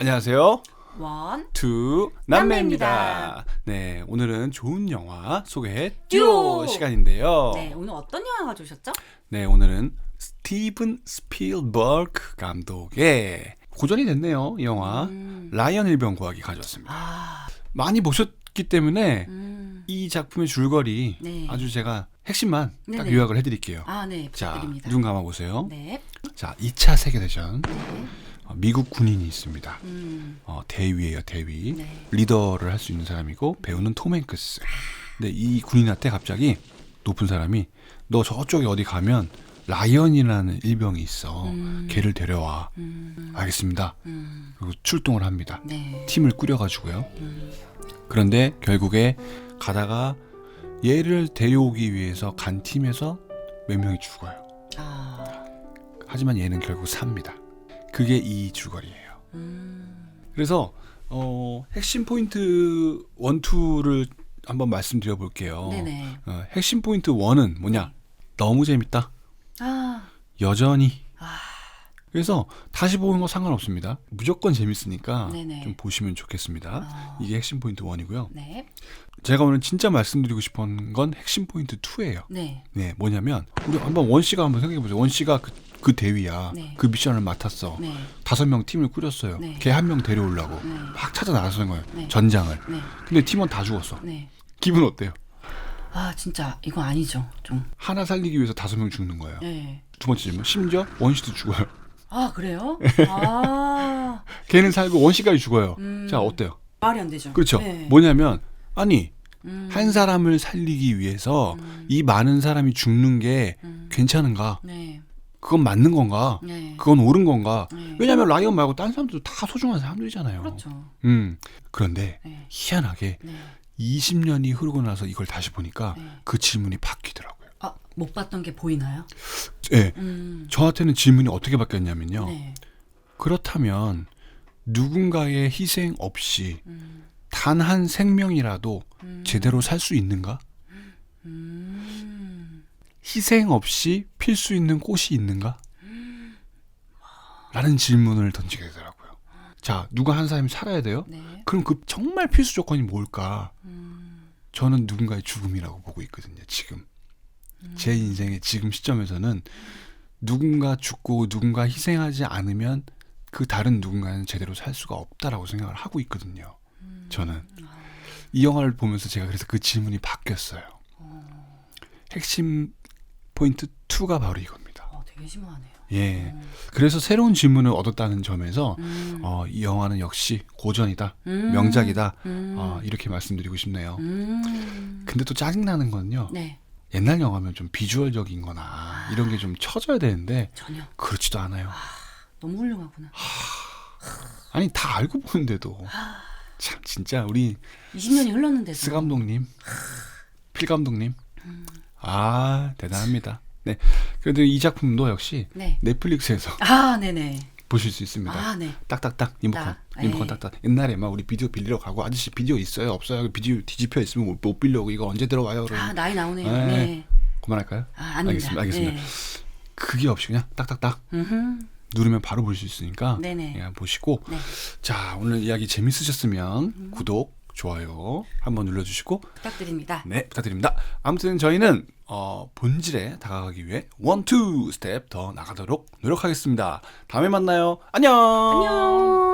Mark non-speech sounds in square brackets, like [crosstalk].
안녕하세요. 원 투 남매입니다. 남매입니다. 네, 오늘은 좋은 영화 소개 듀오! 듀오 시간인데요. 네, 오늘 어떤 영화가 좋으셨죠? 네, 오늘은 스티븐 스필버그 감독의 고전이 됐네요. 이 영화 음. 라이언 일병 구하기 가져왔습니다. 아, 많이 보셨기 때문에 음. 이 작품의 줄거리 네. 아주 제가 핵심만 딱 네네. 요약을 해드릴게요. 아, 네, 자, 부탁드립니다. 눈 감아 보세요. 네. 자, 2차 세계대전 네. 어, 미국 군인이 있습니다. 음. 어, 대위예요, 대위. 네. 리더를 할 수 있는 사람이고 배우는 톰 행크스. 근데 이 군인한테 갑자기 높은 사람이 너 저쪽에 어디 가면 라이언이라는 일병이 있어. 음. 걔를 데려와. 음. 알겠습니다. 음. 그리고 출동을 합니다. 네. 팀을 꾸려가지고요. 음. 그런데 결국에 가다가 얘를 데려오기 위해서 간 팀에서 몇 명이 죽어요. 아. 하지만 얘는 결국 삽니다. 그게 이 줄거리예요. 음. 그래서 어, 핵심 포인트 원, 투를 한번 말씀드려 볼게요. 네네. 어, 핵심 포인트 원은 뭐냐? 너무 재밌다. 아. 여전히. 아. 그래서 다시 보는 거 상관없습니다. 무조건 재밌으니까 네네. 좀 보시면 좋겠습니다. 어. 이게 핵심 포인트 원이고요. 네. 제가 오늘 진짜 말씀드리고 싶은 건 핵심 포인트 2예요. 네. 네, 뭐냐면 우리 한번 원 씨가 한번 생각해 보세요. 원 씨가 그, 그 대위야. 네. 그 미션을 맡았어. 네. 다섯 명 팀을 꾸렸어요. 네. 걔 한 명 데려오려고 네. 막 찾아 나서는 거예요. 네. 전장을. 네. 근데 팀원 다 죽었어. 네. 기분 어때요? 아, 진짜 이거 아니죠. 좀. 하나 살리기 위해서 다섯 명 죽는 거예요. 네. 두 번째 질문. 심지어 원 씨도 죽어요. 아, 그래요? [laughs] 아. 걔는 살고 원 씨까지 죽어요. 음. 자 어때요? 말이 안 되죠. 그렇죠. 네. 뭐냐면 아니 음. 한 사람을 살리기 위해서 음. 이 많은 사람이 죽는 게 음. 괜찮은가? 네. 그건 맞는 건가? 네. 그건 옳은 건가? 네. 왜냐하면 라이언 말고 다른 사람들도 다 소중한 사람들이잖아요. 그렇죠. 음 그런데 네. 희한하게 네. 20년이 흐르고 나서 이걸 다시 보니까 네. 그 질문이 바뀌더라고요. 아, 못 봤던 게 보이나요? 예, 음. 저한테는 질문이 어떻게 바뀌었냐면요. 네. 그렇다면 누군가의 희생 없이 음. 단한 생명이라도 음. 제대로 살 수 있는가? 음. 희생 없이 필 수 있는 꽃이 있는가? 라는 질문을 던지게 되더라고요. 자, 누가 한 사람이 살아야 돼요? 네. 그럼 그 정말 필수 조건이 뭘까? 음. 저는 누군가의 죽음이라고 보고 있거든요, 지금. 제 인생의 지금 시점에서는 누군가 죽고 누군가 희생하지 않으면 그 다른 누군가는 제대로 살 수가 없다라고 생각을 하고 있거든요. 저는. 이 영화를 보면서 제가 그래서 그 질문이 바뀌었어요. 핵심 포인트 2가 바로 이겁니다. 어, 되게 심하네요. 예. 그래서 새로운 질문을 얻었다는 점에서 음. 어, 이 영화는 역시 고전이다. 음. 명작이다. 음. 어, 이렇게 말씀드리고 싶네요. 음. 근데 또 짜증 나는 건요. 네. 옛날 영화면 좀 비주얼적인 거나 이런 게 좀 쳐져야 되는데 전혀 그렇지도 않아요. 너무 훌륭하구나. 아니 다 알고 보는데도 참 진짜 우리 20년이 흘렀는데도. 스 감독님, 필 감독님 아 대단합니다. 네 그래도 이 작품도 역시 네. 넷플릭스에서 아, 네네. 보실 수 있습니다. 아, 네. 딱딱딱 리모컨 딱, 리모컨 에이. 딱딱 옛날에 막 우리 비디오 빌리러 가고 아저씨 비디오 있어요 없어요 비디오 뒤집혀 있으면 못- 못 빌려고 이거 언제 들어와요 아, 그러면 나이 나오네요. 네. 네. 그만할까요? 아. 알겠습니다, 알겠습니다. 네. 그게 없이 그냥 딱딱딱 음흠. 누르면 바로 볼 수 있으니까 네네. 예, 보시고 네. 자 오늘 이야기 재밌으셨으면 구독 좋아요 한번 눌러주시고 부탁드립니다. 네 부탁드립니다. 아무튼 저희는 어, 본질에 다가가기 위해 원투 스텝 더 나가도록 노력하겠습니다. 다음에 만나요. 안녕. 안녕.